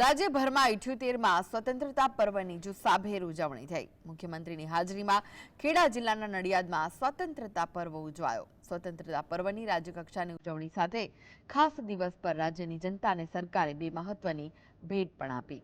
રાજ્યભરમાં ઇઠ્યોતેરમાં સ્વતંત્રતા પર્વની જુસ્સાભેર ઉજવણી થઈ. મુખ્યમંત્રીની હાજરીમાં ખેડા જિલ્લાના નડિયાદમાં સ્વતંત્રતા પર્વ ઉજવાયો. સ્વતંત્રતા પર્વની રાજ્યકક્ષાની ઉજવણી સાથે ખાસ દિવસ પર રાજ્યની જનતાને સરકારે બે મહત્વની ભેટ પણ આપી.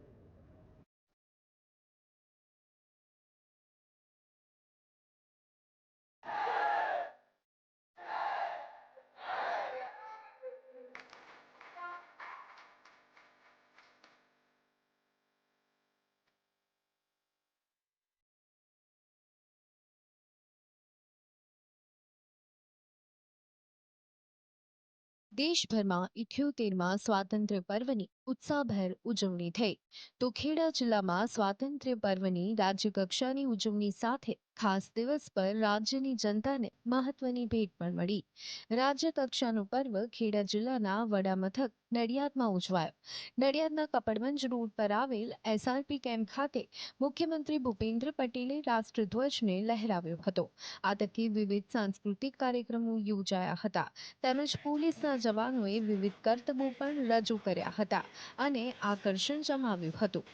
દેશભરમાં ઇઠ્યોતેરમાં સ્વાતંત્ર્ય પર્વની ઉત્સાહભેર ઉજવણી થઈ. તો ખેડા જિલ્લામાં સ્વાતંત્ર્ય પર્વની રાજ્યકક્ષાની ઉજવણી સાથે ખાસ દિવસ પર રાજ્યની જનતાને મહત્વની ભેટ પણ મળી. રાજ્ય કક્ષાનું પર્વ ખેડા જિલ્લાના વડામથક નડિયાદમાં ઉજવાયો. નડિયાદના કપડવંજ રોડ પર આવેલ એસઆરપી કેમ્પ ખાતે મુખ્યમંત્રી ભૂપેન્દ્ર પટેલે રાષ્ટ્રધ્વજને લહેરાવ્યો હતો. આ તકે વિવિધ સાંસ્કૃતિક કાર્યક્રમો યોજાયા હતા. તેમજ પોલીસના જવાનોએ વિવિધ કરતબો પણ રજૂ કર્યા હતા અને આકર્ષણ જમાવ્યું હતું.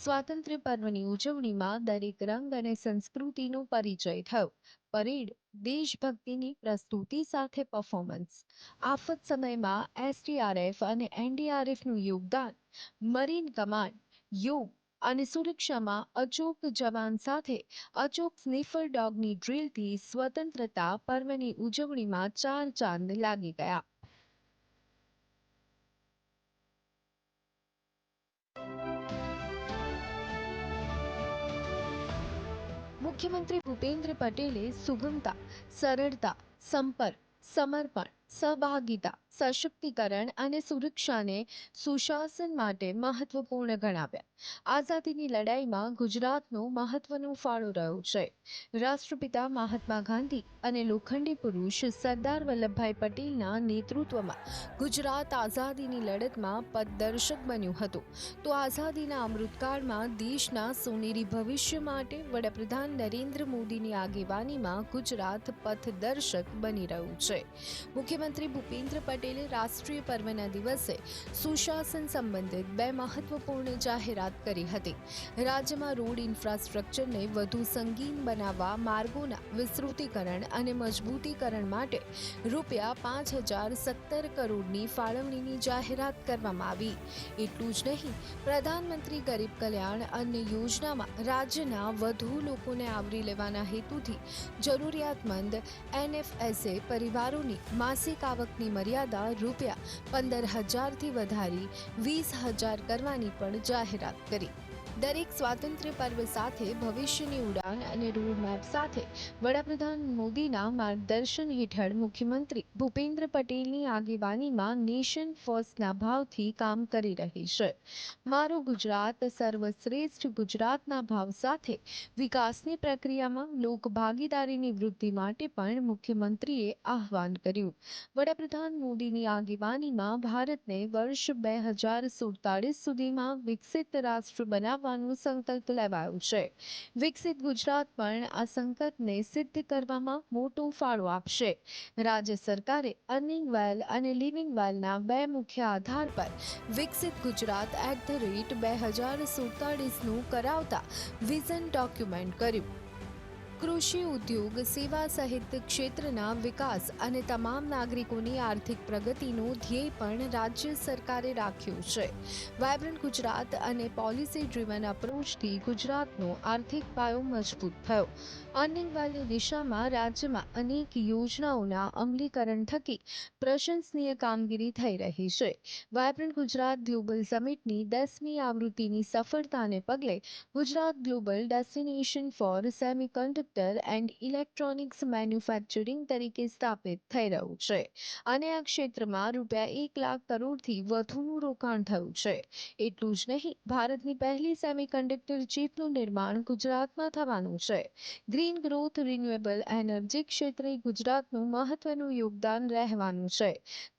સ્વાતંત્ર્ય પર્વની ઉજવણીમાં દરેક રંગ અને સંસ્કૃતિનો પરિચય થયો. પરેડ, દેશભક્તિની પ્રસ્તુતિ સાથે પરફોર્મન્સ આફત સમયમાં એસડીઆરએફ અને એનડીઆરએફનું યોગદાન. મરીન કમાન્ડ યોગ અને સુરક્ષામાં અચૂક જવાન સાથે અચૂક સ્નીફર ડોગની ડ્રીલથી સ્વતંત્રતા પર્વની ઉજવણીમાં ચાર ચાંદ લાગી ગયા. મુખ્યમંત્રી ભૂપેન્દ્ર પટેલે સુગમતા સરળતા સંપર્ક સમર્પણ સહભાગિતા, સશક્તિકરણ અને સુરક્ષાને સુશાસન માટે મહત્વપૂર્ણ ગણાવ્યા. આઝાદીની લડાઈમાં ગુજરાતનો મહત્વનો ફાળો રહ્યો છે. રાષ્ટ્રપિતા મહાત્મા ગાંધી અને લોખંડી પુરુષ સરદાર વલ્લભભાઈ પટેલના નેતૃત્વમાં ગુજરાત આઝાદીની લડતમાં પથદર્શક બન્યું હતું. તો આઝાદીના અમૃતકાળમાં દેશના સોનેરી ભવિષ્ય માટે વડાપ્રધાન નરેન્દ્ર મોદીની આગેવાનીમાં ગુજરાત પથદર્શક બની રહ્યું છે. મુખ્યમંત્રી ભૂપેન્દ્ર પટેલે રાષ્ટ્રીય પર્વના દિવસે સુશાસન સંબંધિત બે મહત્વપૂર્ણ જાહેરાત કરી હતી. રાજ્યમાં રોડ ઇન્ફ્રાસ્ટ્રક્ચરને વધુ સંગીન બનાવવા, માર્ગોના વિસ્તૃતીકરણ અને મજબૂતીકરણ માટે રૂપિયા પાંચ હજાર સત્તર કરોડની ફાળવણીની જાહેરાત કરવામાં આવી. એટલું જ નહીં, પ્રધાનમંત્રી ગરીબ કલ્યાણ અન્ય યોજનામાં રાજ્યના વધુ લોકોને આવરી લેવાના હેતુથી જરૂરિયાતમંદ એનએફએસએ પરિવારોની માસિક આવકની મર્યાદા રૂપિયા પંદર હજારથી વધારી વીસ હજાર કરવાની પણ જાહેરાત કરી. દરેક સ્વાતંત્ર્ય પર્વ સાથે, ભવિષ્યની ઉડાન અને રોડમેપ સાથે. વડાપ્રધાન મોદીના માર્ગદર્શન હેઠળ મુખ્યમંત્રી ભૂપેન્દ્ર પટેલની આગેવાનીમાં નેશન ફર્સ્ટના ભાવથી કામ કરી રહી છે. મારું ગુજરાત સર્વશ્રેષ્ઠ ગુજરાતના ભાવ સાથે, વિકાસની પ્રક્રિયામાં લોકભાગીદારીની વૃદ્ધિ માટે પણ મુખ્યમંત્રીએ આહવાન કર્યું. વડાપ્રધાન મોદીની આગેવાનીમાં ભારતને વર્ષ બે હજાર સુડતાલીસ સુધીમાં વિકસિત રાષ્ટ્ર બનાવવાનો સંકલ્પ લેવાયો છે. વિકસિત ગુજરાત પણ આ સંકલ્પને સિદ્ધ કરવામાં મોટો ફાળો આપશે. રાજ્ય સરકારે અર્નિંગ વેલ અને લિવિંગ વેલના બે મુખ્ય આધાર પર વિકસિત ગુજરાત એટ ધ રેટ બે હજાર સુડતાલીસનું કરાવતા વિઝન ડોક્યુમેન્ટ કર્યું. કૃષિ, ઉદ્યોગ, સેવા સહિત ક્ષેત્રના વિકાસ અને તમામ નાગરિકોની આર્થિક પ્રગતિનો ધ્યેય પણ રાજ્ય સરકારે રાખ્યું છે. વાયબ્રન્ટ ગુજરાત અને પોલિસી ડ્રીવન અપ્રોચથી ગુજરાતનો આર્થિક પાયો મજબૂત થયો. અનિવાર્ય દિશામાં રાજ્યમાં અનેક યોજનાઓના અમલીકરણ થકી પ્રશંસનીય કામગીરી થઈ રહી છે. વાયબ્રન્ટ ગુજરાત ગ્લોબલ સમિટની દસમી આવૃત્તિની સફળતાને પગલે Gujarat global destination for semiconductor and electronics manufacturing તરીકે સ્થાપિત થઈ રહ્યું છે. અને આ ક્ષેત્રમાં રૂપિયા એક લાખ કરોડથી વધુનું રોકાણ થયું છે. એટલું જ નહીં, ભારતની પહેલી સેમિકન્ડક્ટર સેમિકન્ડક્ટર ચિપનું નિર્માણ ગુજરાતમાં થવાનું છે. ગ્રીન ગ્રોથ રિન્યુએબલ એનર્જી ક્ષેત્રે ગુજરાતનું મહત્વનું યોગદાન રહેવાનું છે.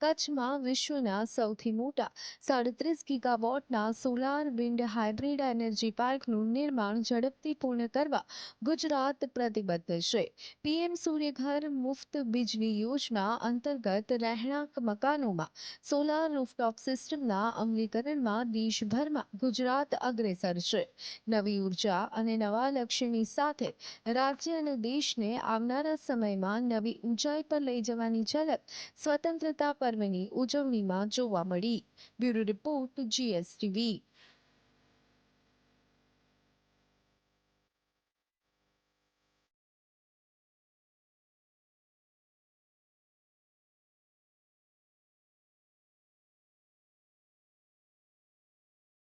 કચ્છમાં વિશ્વના સૌથી મોટા સાડત્રીસ ગીગાવોટના સોલાર, વિન્ડ, હાઇબ્રિડ એનર્જી પાર્કનું નિર્માણ ઝડપથી પૂર્ણ કરવા ગુજરાત પ્રતિબદ્ધ છે. પીએમ સૂર્યઘર મુફ્ત વીજળી યોજના અંતર્ગત રહેણાંક મકાનોમાં સોલાર રૂફટોપ સિસ્ટમના અમલીકરણમાં દેશભરમાં ગુજરાત અગ્રેસર છે. નવી ઊર્જા અને નવા લક્ષ્યની સાથે રાજ્ય અને દેશને આવનારા સમયમાં નવી ઊંચાઈ પર લઈ જવાની ઝલક સ્વતંત્રતા પર્વની ઉજવણીમાં જોવા મળી. Bureau report GSTV.